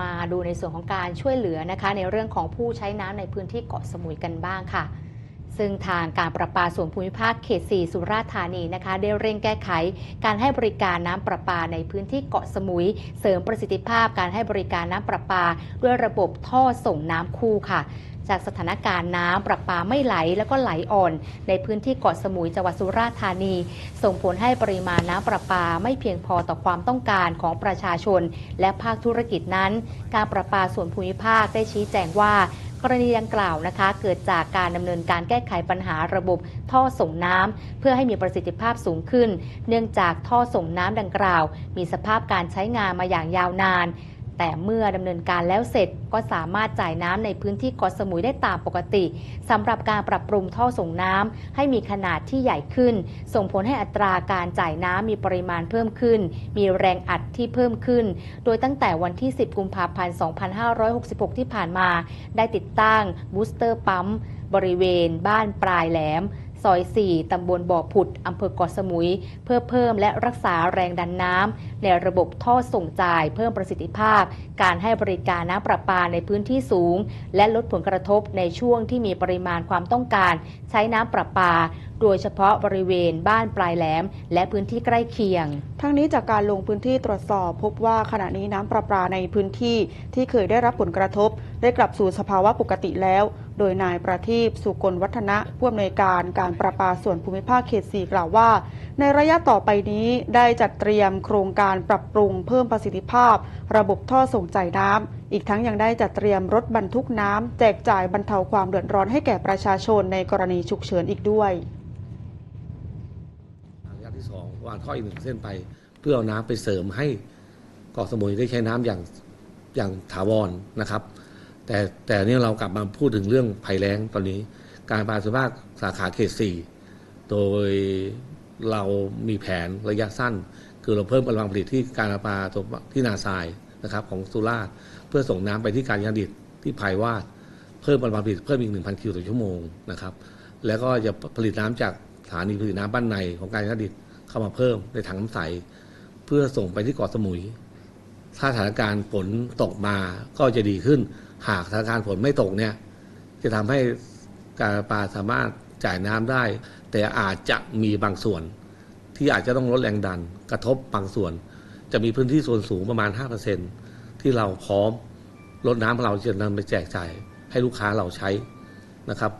มาดูในส่วนของการช่วยเหลือนะคะ ในเรื่องของผู้ใช้น้ำในพื้นที่เกาะสมุยกันบ้างค่ะ ซึ่งทางการประปาส่วนภูมิภาคเขต 4 สุราษฎร์ธานีนะคะได้เร่งแก้ไข การให้บริการน้ำประปาในพื้นที่เกาะสมุย เสริมประสิทธิภาพการให้บริการน้ำประปา ด้วยระบบท่อส่งน้ำคู่ค่ะจากสถานการณ์น้ำประปาไม่ไหลแล้วก็ไหลอ่อน ในพื้นที่เกาะสมุยจังหวัดสุราษฎร์ธานี ส่งผลให้ปริมาณน้ำประปาไม่เพียงพอต่อความต้องการของประชาชน และภาคธุรกิจนั้น การประปาส่วนภูมิภาคได้ชี้แจงว่า กรณีดังกล่าวนะคะ เกิดจากการดำเนินการแก้ไขปัญหาระบบท่อส่งน้ำเพื่อให้มีประสิทธิภาพสูงขึ้น เนื่องจากท่อส่งน้ำดังกล่าว มีสภาพการใช้งานมาอย่างยาวนาน แต่เมื่อดำเนินการแล้วเสร็จก็สามารถจ่ายน้ำในพื้นที่เกาะสมุยได้ตามปกติสำหรับการปรับปรุงท่อส่งน้ำให้มีขนาดที่ใหญ่ขึ้น ส่งผลให้อัตราการจ่ายน้ำมีปริมาณเพิ่มขึ้น มีแรงอัดที่เพิ่มขึ้น โดยตั้งแต่วันที่ 10 กุมภาพันธ์ 2566 ที่ผ่านมา ได้ติดตั้งบูสเตอร์ปั๊ม บริเวณบ้านปลายแหลม ซอย 4 ตำบลบ่อผุด อำเภอเกาะสมุย เพื่อเพิ่มและรักษาแรงดันน้ำในระบบท่อส่งจ่าย เพิ่มประสิทธิภาพ การให้บริการน้ำประปาในพื้นที่สูง และลดผลกระทบในช่วงที่มีปริมาณความต้องการ ใช้น้ำประปา โดยเฉพาะบริเวณบ้านปลายแหลม และพื้นที่ใกล้เคียง ทั้งนี้จากการลงพื้นที่ตรวจสอบ พบว่าขณะนี้น้ำประปาในพื้นที่ที่เคยได้รับผลกระทบ ได้กลับสู่สภาวะปกติแล้ว โดยนายประทีปสุกลวัฒนะผู้อำนวยการการประปาส่วนภูมิภาคเขต 4 กล่าวว่า ในระยะต่อไปนี้ได้จัดเตรียมโครงการปรับปรุงเพิ่มประสิทธิภาพ ระบบท่อส่งจ่ายน้ำอีกทั้งยังได้จัดเตรียมรถบรรทุกน้ำแจกจ่ายบรรเทาความเดือดร้อนให้แก่ประชาชนในกรณีฉุกเฉินอีกด้วยระยะที่สองวางท่ออีกหนึ่งเส้นไป เพื่อเอาน้ำไปเสริมให้เกาะสมุยได้ใช้น้ำอย่างอย่างถาวรนะครับ แต่แต่เนี่ยเรากลับมาพูดถึงเรื่องภัยแล้งตอนนี้ การปาสุภาคสาขาเขตสี่โดยเรามีแผนระยะสั้น คือเราเพิ่มกำลังผลิตที่การปาที่นาทรายนะครับของสุราษฎร์เพื่อส่งน้ำไปที่การยาดิตที่ภายวาดเพิ่มกำลังผลิตเพิ่มอีก 1,000 คิวต่อชั่วโมงนะครับแล้วก็จะผลิตน้ำจากสถานีผลิตน้ำบ้านในของการยาดิตเข้ามาเพิ่มในถังน้ำใส เพื่อส่งไปที่เกาะสมุย ถ้าสถานการณ์ฝนตกมาก็จะดีขึ้น หากสถานการณ์ฝนไม่ตกเนี่ยจะทำให้การปลาสามารถจ่ายน้ำได้ แต่อาจจะมีบางส่วน ที่อาจจะต้องลดแรงดัน กระทบบางส่วน จะมีพื้นที่ส่วนสูงประมาณ 5%ที่เราพร้อมลดน้ำของเราจะนำไปแจกจ่ายให้ลูกค้าเราใช้นะครับ